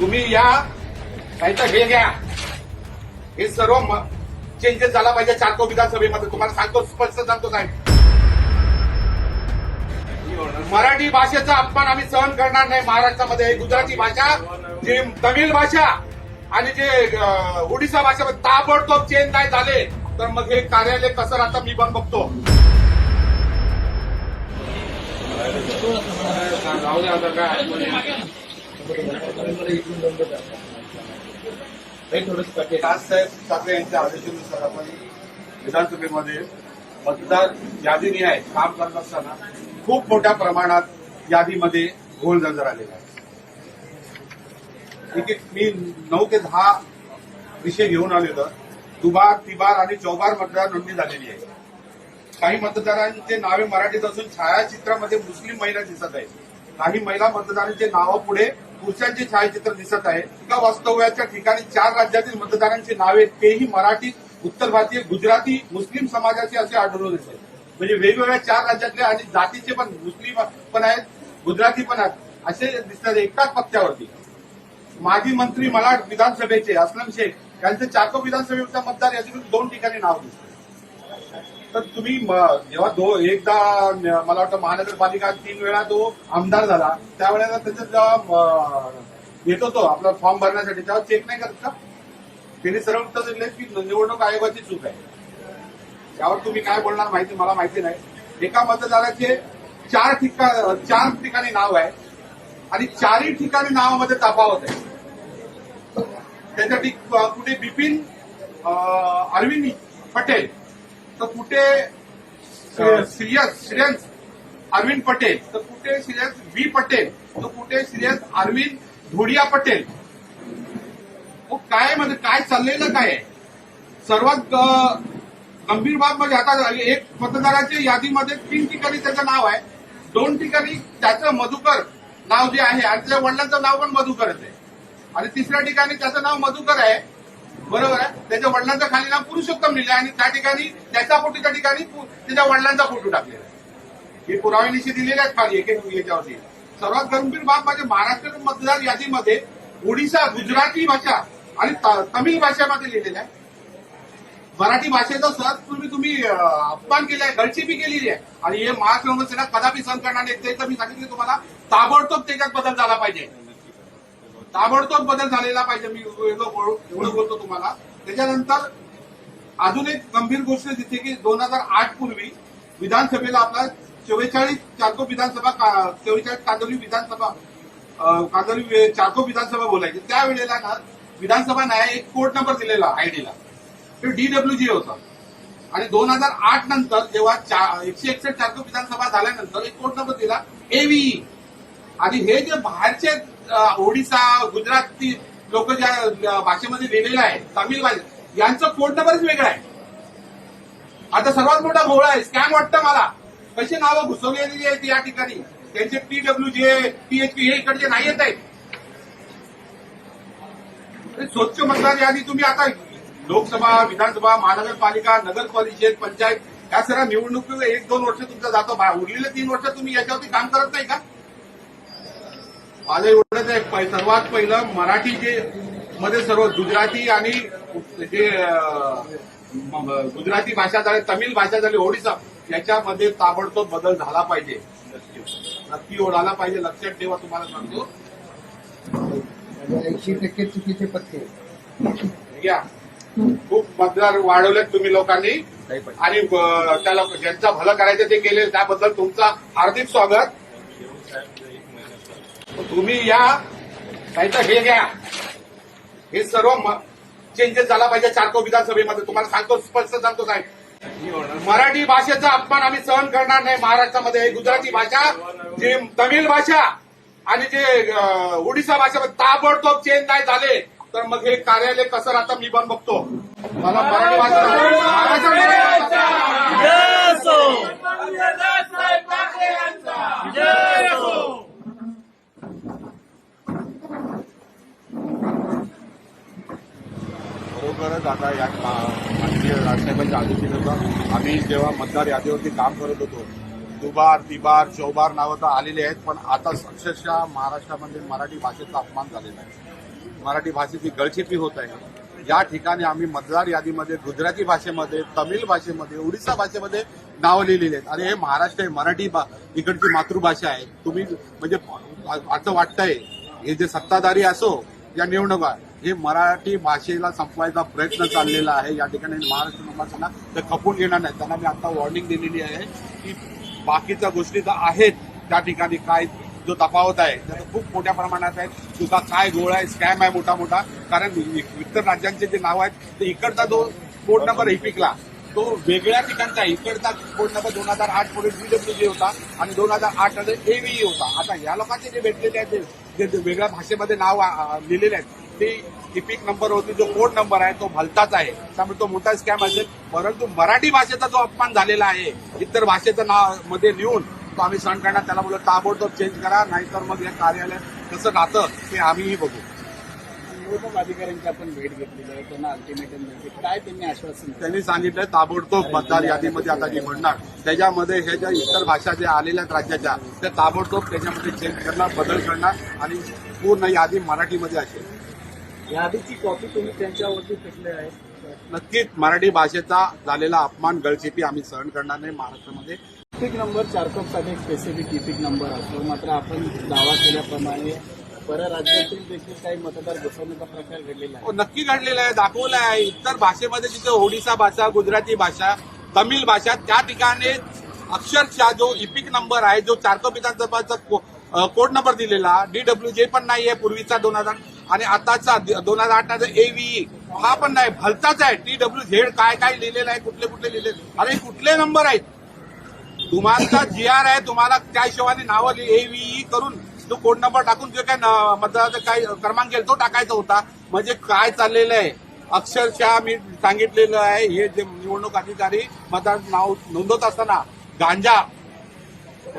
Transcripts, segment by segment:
तुम्ही या. नाहीतर हे घ्या. हे सर्व चेंजेस झाला पाहिजे चारको विधानसभेमध्ये. तुम्हाला सांगतो स्पष्ट सांगतो साहेब. मराठी भाषेचा अपमान आम्ही सहन करणार नाही महाराष्ट्रामध्ये. गुजराती भाषा जी तमिळ भाषा आणि जे उडीसा भाषेमध्ये भाषा ताबडतोब चेंज नाही झाले तर मग हे कार्यालय कसं राहतं मी पण बघतो. राहू द्या आता काय ठाकरे यांच्या आदेशानुसार आपण विधानसभेमध्ये मतदार यादीनिहाय काम करत असताना खूप मोठ्या प्रमाणात यादीमध्ये घोळ नजर आलेला आहे. एक मी नऊ ते दहा विषय घेऊन आलेलो दुबार तिबार आणि चौबार मतदार नोंदणी झालेली आहे. काही मतदारांचे नावे मराठीत असून छायाचित्रामध्ये मुस्लिम महिला दिसत आहेत. काही महिला मतदारांचे नावं पुढे पुरुषांचे छायाचित्र दिसत आहे. एका वास्तव्याच्या ठिकाणी चार राज्यातील मतदारांची नावे तेही मराठी उत्तर भारतीय गुजराती मुस्लिम समाजाचे असे आढळून येते. म्हणजे वेगवेगळ्या चार राज्यातले आणि जातीचे पण मुस्लिम पण आहेत गुजराती पण आहेत असे दिसतात एकाच पत्त्यावरती माजी मंत्री मला विधानसभेचे असलम शेख यांचे चाको विधानसभेचा मतदार याच्यातून दोन ठिकाणी नाव दिसतं. तर तुम्ही जेव्हा दो एकदा मला वाटतं महानगरपालिका तीन वेळा तो आमदार झाला त्यावेळेला त्याच्यात जेव्हा येतो तो आपला फॉर्म भरण्यासाठी तेव्हा चेक नाही करत का? त्यांनी सरळ उत्तर दिले की निवडणूक आयोगाची चूक आहे. त्यावर तुम्ही काय बोलणार माहिती मला माहिती नाही. एका मतदाराचे चार ठिका चार ठिकाणी नाव आहे आणि चारही ठिकाणी नावामध्ये तफावत आहे. त्यासाठी कुठे बिपिन अरविंद पटेल तर कुठे अं, श्रेयस श्रेयस अरविंद पटेल तर कुठे श्रेयस व्ही पटेल तर कुठे श्रेयस अरविंद धोडिया पटेल. काय म्हणजे काय चाललेलं काय सर्वात गंभीर बाब म्हणजे आता एक मतदाराच्या यादीमध्ये तीन ठिकाणी त्याचं नाव आहे. दोन ठिकाणी त्याचं मधुकर नाव जे आहे आणि त्याच्या वडिलांचं नाव पण मधुकरच आहे. आणि तिसऱ्या ठिकाणी त्याचं नाव मधुकर आहे. बरोबर आहे? त्याच्या वडिलांचा खाली नाव पुरुषोत्तम लिहिलं आणि त्या ठिकाणी त्याच्या फोटोच्या ठिकाणी त्याच्या वडिलांचा फोटो टाकलेला आहे. हे पुराव्यानिशी दिलेले आहेत खाली एक याच्यावरती. सर्वात गंभीर बाब म्हणजे महाराष्ट्र मतदार यादीमध्ये ओडिशा गुजराती भाषा आणि तमिळ भाषेमध्ये लिहिलेलं आहे. मराठी भाषेचा सहज तुम्ही तुम्ही अपमान अपमान आहे गळचेपी केलेली आहे. आणि हे महाराष्ट्र सेना कदापि सहन करणार नाही ते तर मी सांगितले तुम्हाला ताबडतोब त्याच्यात बदल झाला पाहिजे. ताबडतोब बदल झालेला पाहिजे. मी एवढं बोलतो तुम्हाला. त्याच्यानंतर अजून एक गंभीर गोष्ट दिसते की दोन हजार आठ पूर्वी विधानसभेला आपला चव्वेचाळीस चारको विधानसभा चव्वेचाळीस कांदोली विधानसभा अं, चारको विधानसभा बोलायची. त्यावेळेला ना विधानसभा न्याय एक कोर्ट नंबर दिलेला आयडीला तो डीडब्ल्यूजी होता. आणि दोन हजार आठ नंतर जेव्हा एकशे एकसष्ट चारको विधानसभा झाल्यानंतर एक कोर्ट नंबर दिला एव्हीई आणि हे जे बाहेरचे ओडिसा गुजराती लोक ज्या भाषेमध्ये लिहिलेलं आहे तमिळ भाषेत यांचं फोन नंबरच वेगळा आहे. आता सर्वात मोठा घोळा आहे स्कॅम वाटतं मला. कशी नावं घुसवलेली आहेत या ठिकाणी? त्यांचे पीडब्ल्यू जे पीएचपी हे इकडचे नाही येत आहेत. स्वच्छ मतदार यादी तुम्ही आता लोकसभा विधानसभा महानगरपालिका नगर परिषद पंचायत या सर्व निवडणुकीला एक दोन वर्ष तुमचं जातो. उरलेले तीन वर्ष तुम्ही याच्यावरती काम करत नाही का? माझं एवढंच आहे. सर्वात पहिलं मराठी जे मध्ये सर्व गुजराती आणि जे गुजराती भाषा झाली तमिळ भाषा झाली ओडिसा याच्यामध्ये ताबडतोब बदल झाला पाहिजे. नक्की ओढायला पाहिजे लक्षात ठेवा तुम्हाला सांगतो. ऐंशी टक्के चुकीचे पत्ते. घ्या खूप मतदार वाढवलेत तुम्ही लोकांनी. आणि त्याला ज्यांचा भलं करायचं ते केले त्याबद्दल तुमचं हार्दिक स्वागत. तुम्ही या. नाही तर हे घ्या. हे सर्व चेंजेस झाला पाहिजे चारको विधानसभेमध्ये. तुम्हाला सांगतो स्पष्ट सांगतो साहेब. मराठी भाषेचा अपमान आम्ही सहन करणार नाही महाराष्ट्रामध्ये. गुजराती भाषा जी तमिळ भाषा आणि जे अं, ओडिसा भाषा ताबडतोब चेंज नाही झाले तर मग हे कार्यालय कसं राहतं मी पण बघतो. मला मराठी भाषा महाराष्ट्र या माननीय राजसाहेबांच्या आदेशानुसार आम्ही जेव्हा मतदार यादीवरती काम करत होतो दुबार तिबार चौबार नावं तर आलेली आहेत पण आता अक्षरशः महाराष्ट्रामध्ये मराठी भाषेचा अपमान झालेला आहे. मराठी भाषेची गळचेपी होत आहे. या ठिकाणी आम्ही मतदार यादीमध्ये गुजराती भाषेमध्ये तमिळ भाषेमध्ये ओडिसा भाषेमध्ये नावं लिहिलेली आहेत. आणि हे महाराष्ट्र आहे मराठी भा- इकडची मातृभाषा आहे. तुम्ही म्हणजे असं वाटतंय हे जे सत्ताधारी असो या निवडणुका हे मराठी भाषेला संपवायचा प्रयत्न चाललेला आहे. या ठिकाणी महाराष्ट्र लोकांना ते खपून घेणार नाही. त्यांना मी आता वॉर्निंग दिलेली आहे की बाकीच्या गोष्टी तर आहेत. त्या ठिकाणी काय जो तफावत आहे त्याचा खूप मोठ्या प्रमाणात आहे तुझा काय गोळ आहे स्कॅम आहे मोठा मोठा. कारण इतर राज्यांचे जे नाव आहेत ते इकडचा जो कोड नंबर इपिकला तो वेगळ्या ठिकाणचा आहे. इकडचा कोड नंबर दोन हजार आठमध्ये जी होता आणि दोन हजार आठमध्ये एव्हीई होता. आता या लोकांचे जे भेटलेले आहेत ते- जे वेगळ्या भाषेमध्ये नाव लिहिलेले आहेत ते नंबर होती जो कोड नंबर आहे तो भलताच आहे. त्यामुळे तो मोठा स्कॅम असेल. परंतु मराठी भाषेचा जो अपमान झालेला आहे इतर भाषेचं नावमध्ये लिहून तो आम्ही सहन करणार. त्याला बोलत ताबडतोब चेंज करा नाहीतर मग या कार्यालय कसं राहतं ते आम्हीही बघू. निवडणूक अधिकाऱ्यांची आपण भेट घेतलेली आहे. त्यांना अल्टिमेटम दिली काय त्यांनी आश्वासन त्यांनी सांगितलं ताबडतोब मतदार यादीमध्ये आता जी म्हणणार त्याच्यामध्ये हे ज्या इतर भाषा ज्या आलेल्या आहेत राज्याच्या त्या ताबडतोब त्याच्यामध्ये चेंज करणार बदल करणार आणि पूर्ण यादी मराठीमध्ये असेल. यादीची कॉपी तुम्ही त्यांच्यावरती फेकले आहे. नक्कीच मराठी भाषेचा झालेला अपमान गळचेपी आम्ही सहन करणार नाही महाराष्ट्रामध्ये. इपिक नंबर चारकोपसाठी एक स्पेसिफिक इपिक नंबर असतो. मात्र आपण दावा केल्याप्रमाणे परराज्यातील देखील काही मतदार घुसवण्याचा प्रकार घडलेला आहे. हो, नक्की घडलेलं आहे दाखवलं आहे. इतर भाषेमध्ये जिथे ओडिसा भाषा गुजराती भाषा तमिळ भाषा त्या ठिकाणी अक्षरशः जो इपिक नंबर आहे जो चारको विधानसभाचा कोड नंबर दिलेला डीडब्ल्यू जे पण नाही आहे पूर्वीचा दोन हजार आणि आताचा दोन हजार आठचा एव्हीई हा पण नाही भलताच आहे. टी डब्ल्यू झेड काय काय लिहिलेलं आहे कुठले कुठले लिहिले अरे कुठले नंबर आहेत? तुम्हाला जी आर आहे तुम्हाला त्या हिशोबाने नावं एव्हीई करून तो कोड नंबर टाकून जे काय मतदाराचा काय क्रमांक तो टाकायचा होता. म्हणजे काय चाललेलं आहे? अक्षरशः मी सांगितलेलं आहे हे जे निवडणूक अधिकारी मतदार नाव नोंदवत असताना गांजा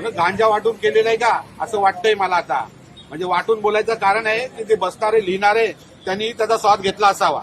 गांजा वाटून केलेलं आहे का? असं वाटतंय मला आता. म्हणजे वाटून बोलायचं कारण आहे की ते बसणारे लिहिणारे त्यांनी त्याचा स्वाद घेतला असावा.